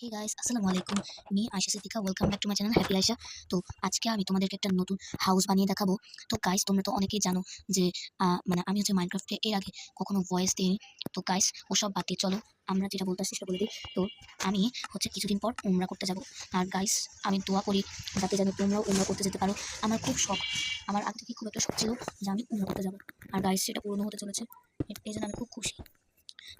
হে guys আসসালামু আলাইকুম। Me Ayesha Siddika welcome back to my channel happy Ayesha. তো আজকে আমি তোমাদেরকে একটা নতুন হাউস বানিয়ে দেখাবো। তো গাইস তোমরা তো অনেকেই জানো যে মানে আমি হচ্ছে মাইনক্রাফটে এর আগে কখনো ভয়েস দিইনি। তো গাইস ওসব বাদ দিয়ে চলো, আমরা যেটা বলতে চেষ্টা বলে দিই। তো আমি হচ্ছে কিছুদিন পর উমরা করতে যাব। আর গাইস আমি দোয়া করি যাতে যেন তোমরাও উমরা করতে যেতে পারো। আমার খুব শখ, আমার আগে থেকে খুব একটা শখ ছিল যে আমি উমরা করতে যাব। আর গাইস সেটা পূর্ণ হতে চলেছে। এই জন্য আমি খুব খুশি।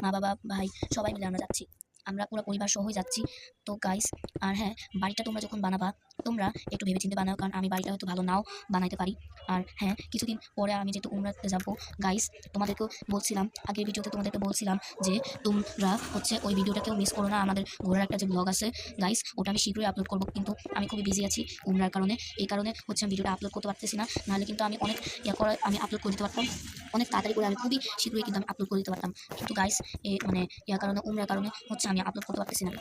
মা বাবা ভাই, সবাই মিলে আমরা যাচ্ছি। আমরা পুরো পরিবার সহই যাচ্ছি। তো গাইস আর হ্যাঁ বাড়িটা তোমরা যখন বানাবা তোমরা একটু ভেবেচিন্তে বানাও, কারণ আমি বাড়িটা হয়তো ভালো নাও বানাইতে পারি। আর হ্যাঁ কিছুদিন পরে আমি যেহেতু উমরাতে যাব গাইস তোমাদেরকেও বলছিলাম, আগের ভিডিওতে তোমাদেরকে বলছিলাম যে তোমরা হচ্ছে ওই ভিডিওটাকেও মিস করো না, আমাদের ঘোরার একটা যে ব্লগ আছে গাইস ওটা আমি শীঘ্রই আপলোড করব, কিন্তু আমি খুবই বিজি আছি উমরার কারণে। এই কারণে হচ্ছে আমি ভিডিওটা আপলোড করতে পারতেছি না, নাহলে কিন্তু আমি অনেক ইয়া করে আমি আপলোড করে দিতে পারতাম, অনেক তাড়াতাড়ি করে আমি খুবই শীঘ্রই কিন্তু আমি আপলোড করে দিতে পারতাম। কিন্তু গাইস মানে ইয়ার কারণে, উমরার কারণে হচ্ছে আমি আপলোড করতে পারতেছি না।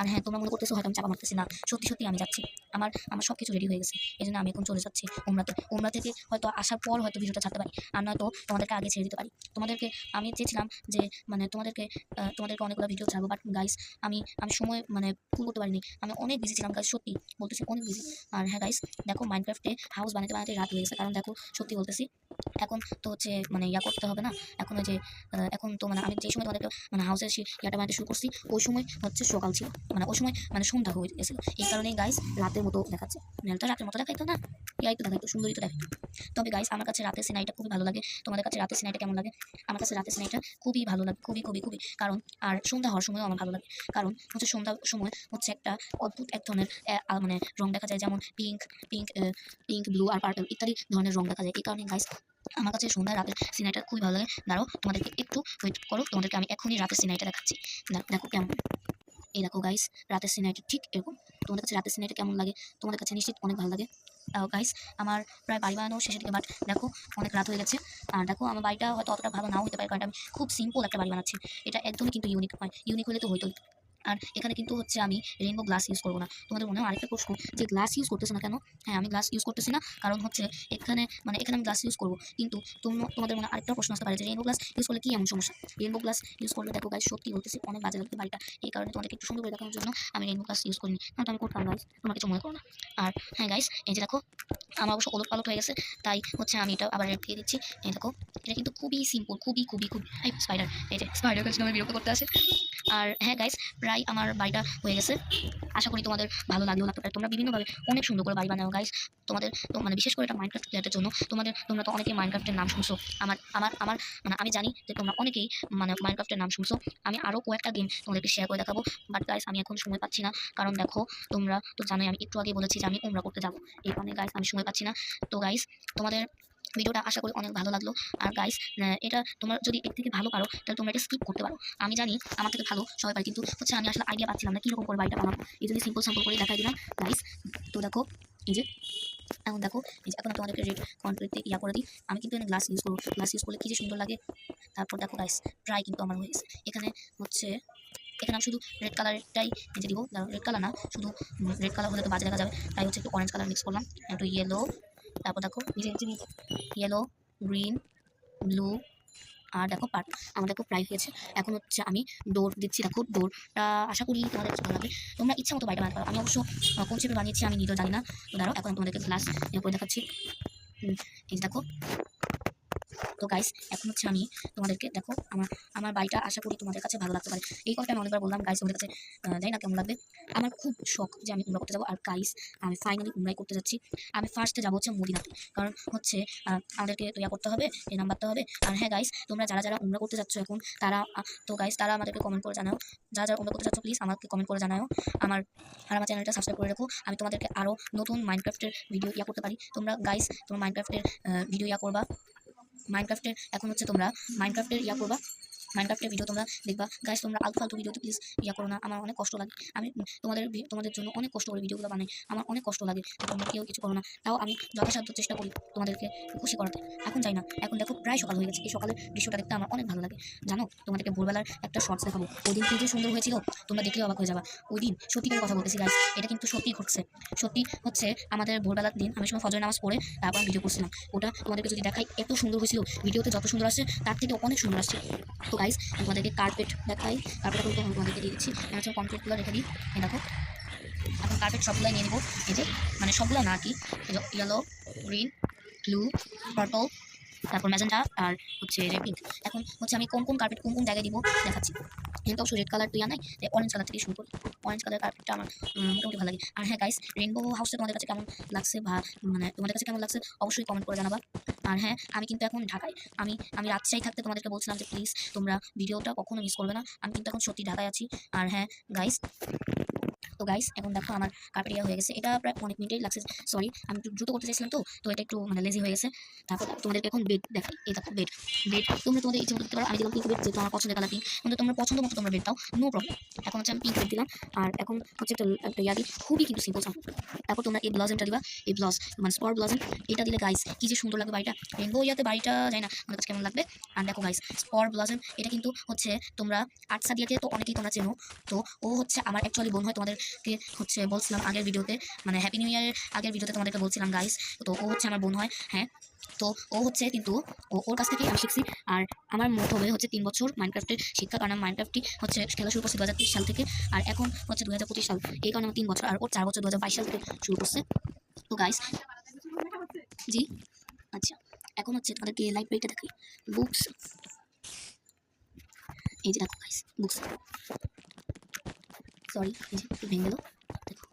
আর হ্যাঁ তোমরা মনে করতেছো হয়তো আমি চাপা মারতেছি। না, সত্যি সত্যি আমি যাচ্ছি। আমার আমার সব কিছু রেডি হয়ে গেছে। এই জন্য আমি এখন চলে যাচ্ছি উমরাতে। উমরা থেকে হয়তো আসার পর হয়তো ভিডিওটা ছাড়তে পারি। আর নয়তো তোমাদেরকে আগে ছেড়ে দিতে পারি। তোমাদেরকে, আমি চেয়েছিলাম যে মানে তোমাদেরকে তোমাদেরকে অনেকগুলো ভিডিও ছাড়বো। বাট গাইস আমি আমি সময় মানে ফুল করতে পারিনি। আমি অনেক বিজি ছিলাম গাইস সত্যি বলতেছি অনেক বিজি আর হ্যাঁ গাইস দেখো মাইনক্রাফটে হাউস বানাতে বানাতে রাত হয়ে গেছে। কারণ দেখো, সত্যি বলতেছি, এখন তো হচ্ছে মানে ইয়া করতে হবে না। এখন যে এখন তো মানে আমি যে সময় তোমাদেরকে মানে হাউসের ইয়াটা বানাতে শুরু করছি, ওই সময় হচ্ছে সকাল ছিল। মানে ওই সময় মানে সন্ধ্যা হয়ে গেছিল। এই কারণেই গাইস রাতের মতো দেখাচ্ছে। মেলটা রাতের মতো দেখাইতো না ইয়াই তো দেখাইতো, সুন্দরই তো দেখাইতো। তবে গাইস আমার কাছে রাতের সিনাইটা খুবই ভালো লাগে। তোমাদের কাছে রাতের সিনাইটা কেমন লাগে? আমার কাছে রাতের সিনাইটা খুবই ভালো লাগে, খুবই খুবই খুবই। কারণ আর সন্ধ্যা হওয়ার সময়ও আমার ভালো লাগে। কারণ হচ্ছে সন্ধ্যার সময় হচ্ছে একটা অদ্ভুত এক ধরনের মানে রং দেখা যায়। যেমন পিঙ্ক পিঙ্ক পিঙ্ক ব্লু আর পার্পল ইত্যাদি ধরনের রং দেখা যায়। এই কারণে গাইস আমার কাছে সন্ধ্যা রাতের সিনাইটা খুবই ভালো লাগে। দাঁড়াও, তোমাদেরকে একটু ওয়েট করো। তোমাদেরকে আমি এখনই রাতের সিনাইটা দেখাচ্ছি। দেখো কেমন। এই দেখো গাইস রাতের সিনারিটা ঠিক এরকম। তোমাদের কাছে রাতের সিনারিটা কেমন লাগে? তোমাদের কাছে নিশ্চিত অনেক ভালো লাগে। গাইস আমার প্রায় বাড়ি বানানো শেষের দিকে বাট দেখো, অনেক রাত হয়ে গেছে। আর দেখো, আমার বাড়িটা হয়তো অতটা ভালো নাও হতে পারে, কারণ আমি খুব সিম্পল একটা বাড়ি বানাচ্ছি। এটা একদমই কিন্তু ইউনিক হয়। ইউনিক হলে তো হইতো আর এখানে কিন্তু হচ্ছে আমি রেইনবো গ্লাস ইউজ করব না। তোমাদের মনে হয় আরেকটা প্রশ্ন যে গ্লাস ইউজ করতেছে না কেন? হ্যাঁ আমি গ্লাস ইউজ করতেছি না, কারণ হচ্ছে এখানে মানে এখানে আমি গ্লাস ইউজ করব। কিন্তু তোমাদের মনে আরেকটা প্রশ্ন আসতে পারে যে রেইনবো গ্লাস ইউজ করলে কি এমন সমস্যা? রেইনবো গ্লাস ইউজ করলে দেখো গাইস সত্যি বলতেছি অনেক বাজে লাগবে বাড়িটা। এই কারণে তোমাদেরকে একটু সুন্দর করে দেখানোর জন্য আমি রেইনবো গ্লাস ইউজ করিনি। না, তো আমি করতাম গাইস তোমরা কিছু মনে করো না। আর হ্যাঁ গাইস এই যে দেখো, আমার অবশ্য ওলট পালট হয়ে গেছে, তাই হচ্ছে আমি এটা আবার দিয়ে দিচ্ছি। এই দেখো, এটা কিন্তু খুবই সিম্পল খুবই খুবই খুবই স্পাইডার এই যে স্পাইডার কাছে আমার বিরক্ত করতে আসে। আর হ্যাঁ গাইস প্রায় আমার বাড়িটা হয়ে গেছে। আশা করি তোমাদের ভালো লাগতে পারে তোমরা বিভিন্নভাবে অনেক সুন্দর করে বাড়ি বানাও গাইস তোমাদের মানে বিশেষ করে এটা মাইনক্রাফট জন্য তোমাদের, তোমরা তো অনেকেই মাইনক্রাফটের নাম শুনছো। আমার আমার আমার মানে আমি জানি যে তোমরা অনেকেই মানে মাইনক্রাফটের নাম শুনছো। আমি আরও কয়েকটা গেম তোমাদেরকে শেয়ার করে দেখাবো। বাট গাইস আমি এখন সময় পাচ্ছি না। কারণ দেখো, তোমরা তো জানোই, আমি একটু আগে বলেছি যে আমি উমরা করতে যাব। এই কারণে গাইস আমি সময় পাচ্ছি না। তো গাইস তোমাদের ভিডিওটা আশা করি অনেক ভালো লাগল। আর গাইস এটা তোমরা যদি এর থেকে ভালো পারো, তাহলে তোমরা এটা স্কিপ করতে পারো। আমি জানি আমার থেকে ভালো সবাই পারে, কিন্তু হচ্ছে আমি আসলে আইডিয়া পাচ্ছিলাম না কীরকম করে বাড়িটা বানাবো। এই জন্য সিম্পল সিম্পল করে দেখাই দিলাম। গাইস তো দেখো, এই যে, এখন দেখো, এই যে, এখন তোমাদেরকে রেড কনক্রিটে ইয়া করে দিই। আমি কিন্তু এখানে গ্লাস ইউজ করব। গ্লাস ইউজ করলে কী যে সুন্দর লাগে? তারপর দেখো গাইস প্রায় কিন্তু আমার হয়ে গেছে। এখানে হচ্ছে, এখানে আমি শুধু রেড কালারটাই নিচে দিব। রেড কালার না, শুধু রেড কালার হলে তো বাজে দেখা যাবে। তাই হচ্ছে একটু অরেঞ্জ কালার মিক্স করলাম। একটু ইয়েলো তারপর দেখো, নিচে নিচে ইয়েলো গ্রিন ব্লু আর দেখো পার্ট আমার দেখো প্রায় হয়েছে। এখন হচ্ছে আমি ডোর দিচ্ছি, দেখো ডোর আশা করি তোমাদের ভালো লাগে তোমরা ইচ্ছা মতো পারো। আমি অবশ্য কোন বানিয়েছি আমি নিজেও জানি না। তো দাঁড়াও, এখন তোমাদেরকে করে দেখাচ্ছি। এই দেখো তো গাইস এখন হচ্ছে আমি তোমাদেরকে দেখো আমার আমার বাড়িটা আশা করি তোমাদের কাছে ভালো লাগতে পারে। এই কথাটা আমি অনেকবার বললাম গাইস তোমাদের কাছে জানি না কেমন লাগবে। আমার খুব শখ যে আমি উমরা করতে যাব। আর গাইস আমি ফাইনালি উমরাই করতে যাচ্ছি। আমি ফার্স্টে যাব হচ্ছে মদিনাতে। কারণ হচ্ছে আমাদেরকে তৈরি করতে হবে এই নাম্বারতে হবে। আর হ্যাঁ গাইস তোমরা যারা যারা উমরা করতে যাচ্ছ এখন, তারা তো গাইস তারা আমাদেরকে কমেন্ট করে জানাও। যারা যারা উমরা করতে যাচ্ছ প্লিজ আমাকে কমেন্ট করে জানাও। আমার, আর আমার চ্যানেলটা সাবস্ক্রাইব করে রাখো। আমি তোমাদেরকে আরও নতুন মাইনক্রাফটের ভিডিও ইয়া করতে পারি। তোমরা গাইস তোমরা মাইনক্রাফটের ভিডিও ইয়া করবা। মাইনক্রাফটের এখন হচ্ছে তোমরা মাইনক্রাফ্টের ইয়া করবা। মাইনক্রাফটের ভিডিও তোমরা দেখবা। গাইস তোমরা আলতু ফালতু ভিডিওতে প্লিজ ইয়া করো না। আমার অনেক কষ্ট লাগে। আমি তোমাদের তোমাদের জন্য অনেক কষ্ট করে ভিডিওগুলো বানাই। আমার অনেক কষ্ট লাগে। তোমরা কেউ কিছু করো না। তাও আমি যথাসাধ্য চেষ্টা করি তোমাদেরকে খুশি করাতে। এখন যাই না। এখন দেখো প্রায় সকাল হয়ে গেছে। এই সকালের দৃশ্যটা দেখতে আমার অনেক ভালো লাগে। জানো, তোমাদেরকে ভোরবেলার একটা শর্টস দেখাবো। ওই দিন কি যে সুন্দর হয়েছিল, তোমরা দেখলে অবাক হয়ে যাবা। ওই দিন সত্যিকারের কথা বলতেছি গাইস এটা কিন্তু সত্যি ঘটছে। সত্যি হচ্ছে আমাদের ভোরবেলার দিন আমি সময় ফজর নামাজ পড়ে তারপর ভিডিও করছিলাম। ওটা তোমাদেরকে যদি দেখাই, এত সুন্দর হয়েছিল। ভিডিওতে যত সুন্দর আসছে, তার থেকে অনেক সুন্দর আসছে। তো গাইস আমি তোমাদেরকে কার্পেট দেখাই। কার্পেট এখন আমি তোমাদেরকে দিয়ে দিচ্ছি। এটা হচ্ছে কমপ্লিটগুলো রেখে দিই। এই দেখো। এখন কার্পেট সবগুলো নিয়ে নেব। এই যে মানে সবগুলো না কি। ইয়েলো গ্রিন ব্লু পার্পল তারপর ম্যাজেন্টা আর হচ্ছে পিঙ্ক এখন হচ্ছে আমি কোন কোন কার্পেট কোন কোন জায়গায় দিব দেখাচ্ছি। কিন্তু অবশ্যই রেড কালার তুই আনাই নাই? অরেঞ্জ কালার থেকে শুরু করি। অরেঞ্জ কালার কার্পেটটা আমার মোটামুটি ভালো লাগে। আর হ্যাঁ গাইস রেনবো হাউসটা তোমাদের কাছে কেমন লাগছে বা মানে তোমাদের কাছে কেমন লাগছে, অবশ্যই কমেন্ট করে জানাবা। আর হ্যাঁ আমি কিন্তু এখন ঢাকায়। আমি আমি রাজশাহী থাকতে তোমাদেরকে বলছিলাম যে প্লিজ তোমরা ভিডিওটা কখনো মিস করবে না। আমি কিন্তু এখন সত্যি ঢাকায় আছি। আর হ্যাঁ গাইস তো গাইস এখন দেখো আমার কার্পেট ইয়া হয়ে গেছে। এটা প্রায় অনেক মিনিটেই লাগছে। সরি আমি একটু দ্রুত করতে চাইছিলাম তো তো এটা একটু মানে লেজি হয়ে গেছে। তারপর তোমাদেরকে এখন বেড দেখাই। এই দেখো বেড বেড তোমরা তোমাদের ইচ্ছে দিতে পারো। আমি দিলাম পিঙ্ক বেড যেহেতু আমার পছন্দের কালার পিঙ্ক কিন্তু তোমরা পছন্দ মতো তোমরা বেড দাও। নো প্রবলেম এখন হচ্ছে আমি পিঙ্ক বেড দিলাম। আর এখন হচ্ছে একটা একটা ইয়াদি খুবই কিন্তু সিম্পল সাউন্ড তারপর তোমরা এই ব্লাউজেমটা দিবা। এই ব্লাউজ মানে স্পর ব্লাউজেম এটা দিলে গাইস কি যে সুন্দর লাগবে বাড়িটা। রেনবো ইয়াতে বাড়িটা যায় না। আমার কাছে কেমন লাগবে? আর দেখো গাইস স্পর ব্লাউজেম এটা কিন্তু হচ্ছে তোমরা আটসা দিয়েকে তো অনেকেই তোমরা চেনো। তো ও হচ্ছে আমার অ্যাকচুয়ালি বোন হয় তোমাদেরকে হচ্ছে বলছিলাম আগের ভিডিওতে মানে হ্যাপি নিউ ইয়ারের আগের ভিডিওতে তোমাদেরকে বলছিলাম গাইস তো ও হচ্ছে আমার বোন হয় হ্যাঁ? তো ও হচ্ছে কিন্তু ওর কাছ থেকেই আমি শিখছি। আর আমার মোট হবে হচ্ছে তিন বছর মাইনক্রাফ্টের শিক্ষা, কারণ মাইনক্রাফটটি হচ্ছে খেলা শুরু করছে দু হাজার সাল থেকে, আর এখন হচ্ছে দু হাজার পঁচিশ সাল। এই কারণে আমার তিন বছর, আর ওর চার বছর দু হাজার বাইশ সাল থেকে শুরু করছে। তো গাইস জি? আচ্ছা এখন হচ্ছে তোমাদেরকে লাইব্রেরিটা দেখাই। বুকস এই যে দেখো গাইস বুকস সরি একটু ভেঙে গেল। দেখো।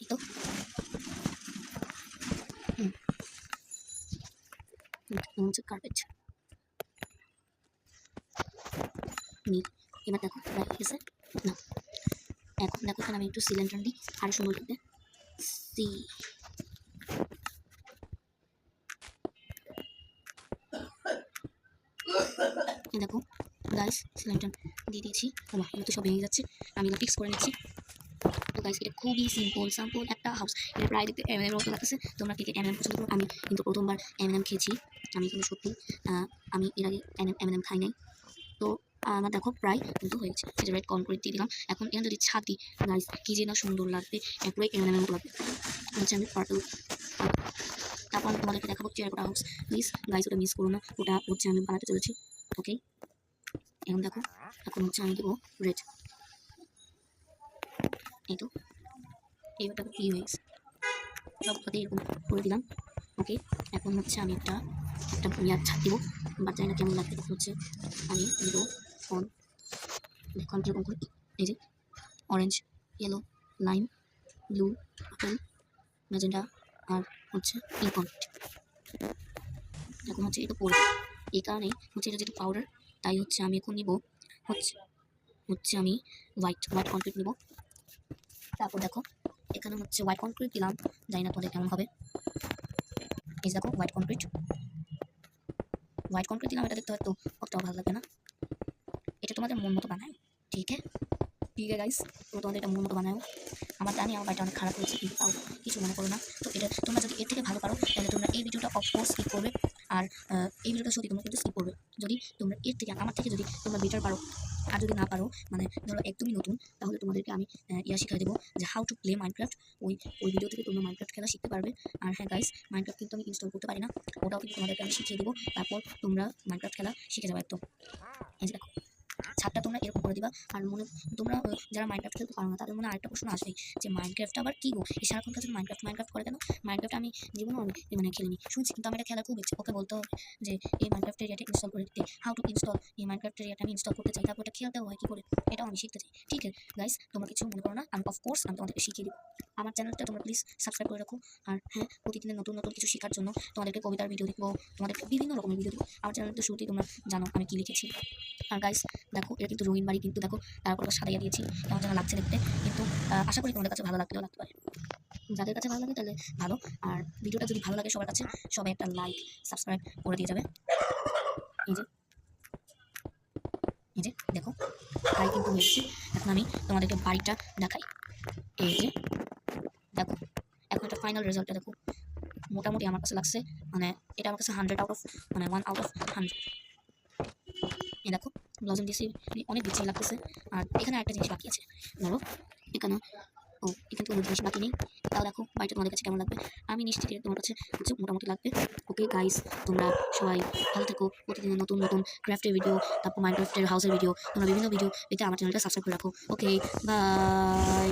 এই তো। হুম। হচ্ছে কার্পেট নীল এবার দেখো এবার ঠিক না। এখন দেখো, এখানে আমি একটু সিলিন্ডার দিই। আরও সুন্দর লাগবে। সি দেখো গাইস সিলিন্ডার দিয়ে দিয়েছি। ওমা এগুলো তো সব ভেঙে যাচ্ছে। আমি এগুলো ফিক্স করে নিচ্ছি। তো গাইস এটা খুবই সিম্পল সিম্পল একটা হাউস এটা প্রায় দেখতে এম এম মতো লাগতেছে। তোমরা কে এম এম পছন্দ করো। আমি কিন্তু প্রথমবার এম এম খেয়েছি। আমি কিন্তু সত্যি আমি এর আগে এম এম এম খাই নাই। তো, আমার দেখো প্রায় কিন্তু হয়েছে সেটা রেড কনক্রিট দিয়ে দিলাম। এখন এখানে যদি দিই গাইস কি যে না সুন্দর লাগবে। একবারে এম এম মতো লাগবে। হচ্ছে আমি পার্পল তারপর আমি তোমাদেরকে দেখাবো চেয়ারকোটা হাউস প্লিজ গাইস ওটা মিস করো না। ওটা হচ্ছে আমি বানাতে চলেছি। ওকে এখন দেখো, এখন হচ্ছে আমি দেবো রেড এই তো, এইবার হয়েছে। সব কথা এরকম করে দিলাম। ওকে এখন হচ্ছে আমি একটা একটা ইয়ার ছাদ দিব জানি না কেমন লাগবে হচ্ছে আমি দেবো ফোন। দেখো, আমি কীরকম করি। এই যে orange yellow lime blue purple magenta আর হচ্ছে কনফিট এখন হচ্ছে এটা পড়বে এই কারণেই হচ্ছে এটা যেটা পাউডার তাই হচ্ছে আমি এখন নিব হচ্ছে হচ্ছে আমি হোয়াইট হোয়াইট কনক্রিট নিব। তারপর দেখো, এখানে হচ্ছে হোয়াইট কনক্রিট দিলাম, জানি না তোমাদের কেমন হবে। এই দেখো হোয়াইট কনক্রিট হোয়াইট কনক্রিট দিলাম, এটা দেখতে হয়তো অতটাও ভালো লাগবে না? এটা তোমাদের মন মতো বানায় ঠিক আছে? ঠিক আছে গাইস তো তোমাদের এটা মন মতো বানায় আমার জানি আমার বাড়িটা অনেক খারাপ হয়েছে, কিন্তু তাও কিছু মনে করো না। তো এটা তোমরা যদি এর থেকে ভালো পারো, তাহলে তোমরা এই ভিডিওটা অফকোর্স স্কিপ করবে। আর এই ভিডিওটা সত্যি তোমরা কিন্তু স্কিপ করবে। যদি তোমরা এর থেকে, আমার থেকে যদি তোমরা বেটার পারো, আর যদি না পারো মানে ধরো একদমই নতুন, তাহলে তোমাদেরকে আমি ইয়া শিখাই দেবো যে হাউ টু প্লে মাইনক্রাফ্ট ওই ওই ভিডিও থেকে তোমরা মাইনক্রাফ্ট খেলা শিখতে পারবে। আর হ্যাঁ গাইস মাইনক্রাফ্ট কিন্তু আমি ইনস্টল করতে পারি না, ওটাও কিন্তু তোমাদেরকে আমি শিখিয়ে দেবো। তারপর তোমরা মাইনক্রাফ্ট খেলা শিখে যাবে একদম। এই দেখো। ছাদটা তোমরা এরকম করে দিবা। আর মনে, তোমরা যারা মাইনক্রাফট খেলতে পারো না, তাদের মনে আরেকটা প্রশ্ন আসবে যে মাইনক্রাফট আবার কি গো? এই সারাক্ষণ কাছে মাইনক্রাফট মাইনক্রাফট করে কেন? মাইনক্রাফট আমি জীবনেও অনেক মানে খেলিনি। শুনছি, কিন্তু আমার এটা খেলার খুব ইচ্ছে, ওকে বলতে হবে যে এই মাইনক্রাফট এরিয়াটা ইনস্টল করে দিতে। হাউ টু ইনস্টল এই মাইনক্রাফট এরিয়াটা আমি ইনস্টল করতে চাই, তারপর এটা খেলতেও হয় কি করে? এটাও আমি শিখতে চাই। ঠিক আছে গাইস তোমরা কিছু মনে করো না। আমি অফকোর্স আমি তোমাদেরকে শিখিয়ে দেবো। আমার চ্যানেলটা তোমরা প্লিজ সাবস্ক্রাইব করে রাখো। আর হ্যাঁ প্রতিদিনের নতুন নতুন কিছু শেখার জন্য তোমাদেরকে কবিতার ভিডিও দেখব, তোমাদেরকে বিভিন্ন রকমের ভিডিও দেখব। আমার চ্যানেলটা শুরুতেই তোমরা জানো আমি কি লিখেছি। আর গাইস দেখো, এটা কিন্তু রঙিন বাড়ি, কিন্তু দেখো, তারপর সাদাইয়া দিয়েছি। কেমন যেন লাগছে দেখতে। কিন্তু আশা করি তোমাদের কাছে ভালো লাগলেও লাগতে পারে। যাদের কাছে ভালো লাগে তাহলে ভালো। আর ভিডিওটা যদি ভালো লাগে সবার কাছে, সবাই একটা লাইক সাবস্ক্রাইব করে দিয়ে যাবে। এই যে। এই যে, দেখো, তাই কিন্তু হয়েছে। এখন আমি তোমাদেরকে বাড়িটা দেখাই। এই যে, দেখো, এখন একটা ফাইনাল রেজাল্টটা দেখো। মোটামুটি আমার কাছে লাগছে মানে এটা আমার কাছে হান্ড্রেড আউট অফ মানে ওয়ান আউট অফ হান্ড্রেড এই দেখো। ব্লাউজিং দিয়েছি অনেক বিচ্ছিরি লাগতেছে। আর এখানে একটা জিনিস বাকি আছে। ধরো, এখানে, ও, এখানে কোনো জিনিস বাকি নেই। তাও দেখো, বাড়িটা তোমাদের কাছে কেমন লাগবে? আমি নিশ্চিত তোমার কাছে মোটামুটি লাগবে। ওকে গাইস তোমরা সবাই ভালো থেকো। প্রতিদিন নতুন নতুন ক্রাফটের ভিডিও তারপর মাইনক্রাফটের হাউসের ভিডিও তোমরা বিভিন্ন ভিডিও পেতে আমার চ্যানেলটা সাবস্ক্রাইব করে রাখো। Okay bye